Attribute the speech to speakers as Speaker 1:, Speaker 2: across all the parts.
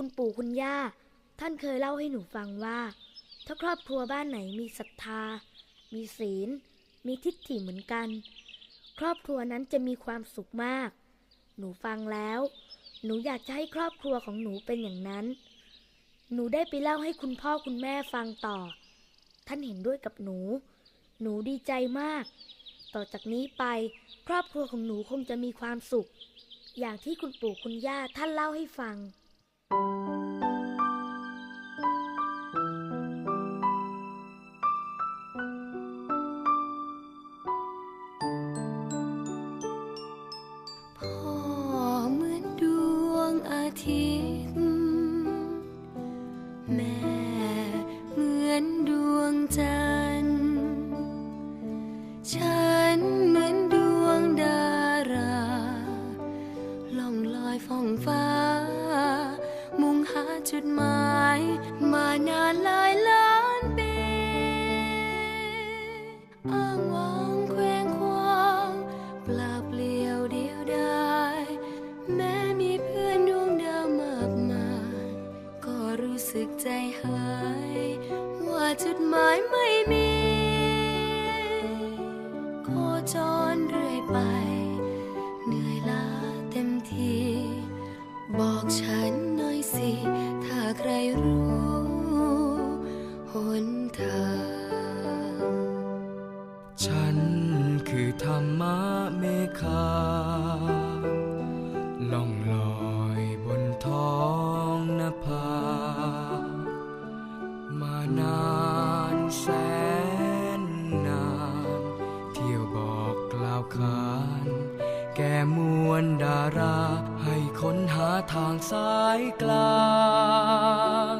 Speaker 1: คุณปู่คุณย่า ท่านเคยเล่าให้หนูฟังว่า ถ้าครอบครัวบ้านไหนมีศรัทธา มีศีล มีทิฏฐิเหมือนกัน ครอบครัวนั้นจะมีความสุขมาก หนูฟังแล้ว หนูอยากจะให้ครอบครัวของหนูเป็นอย่างนั้น หนูได้ไปเล่าให้คุณพ่อคุณแม่ฟังต่อ ท่านเห็นด้วยกับหนู หนูดีใจมาก ต่อจากนี้ไปครอบครัวของหนูคงจะมีความสุข อย่างที่คุณปู่คุณย่าท่านเล่าให้ฟัง
Speaker 2: ฟ้า มุ่งหาจุดหมาย มานานหลายล้านปีอ้างว้างเคว้งคว้างเปล่าเปลี่ยวเดียวดายแม้มีเพื่อนดวงดาวมากมาย ก็รู้สึกใจหาย ว่าจุดหมาย บอกฉันหน่อยสิ ถ้าใครรู้หนทาง
Speaker 3: ฉันคือธรรมะเมฆาล่องลอยบนท้องนภามานานแสนนาน เที่ยวบอกกล่าวขาน แก่มวลดารา ให้ค้นหาทางสายกลาง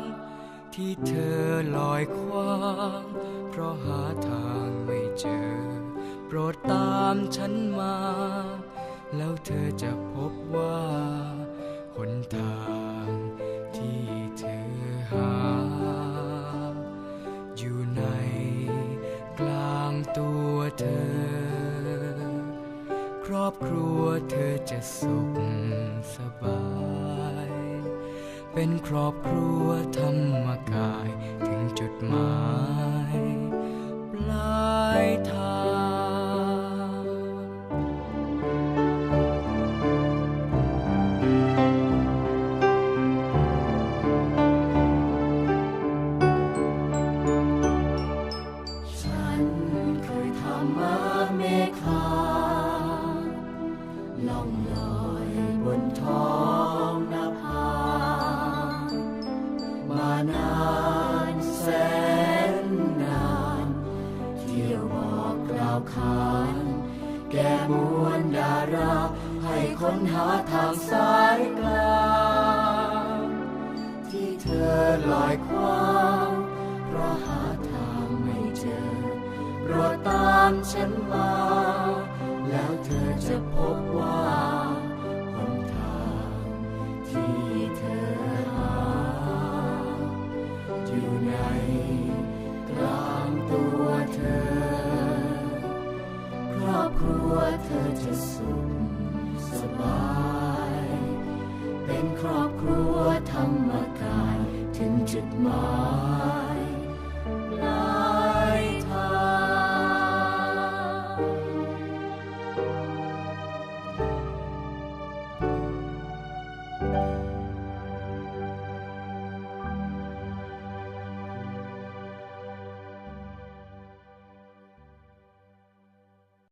Speaker 3: ที่เธอลอยคว้าง เพราะหาทางไม่เจอ โปรดตามฉันมา แล้วเธอจะพบว่าหนทาง รอบครัวเธอจะสุขสบาย เป็นครอบครัวธรรมกา
Speaker 2: องลอยบนท้องนภามานานแสนนานเที่ยวบอกกล่าวขานแก่มวลดารา ให้ค้นหาทางสายกลางที่เธอลอยคว้างเพราะหาทางไม่เจอโปรดตามฉันมาแล้วเธอจะพบว่า ธอจะสุขสบาย เป็นครอบครัวธรรมกายถึงจุดหมาย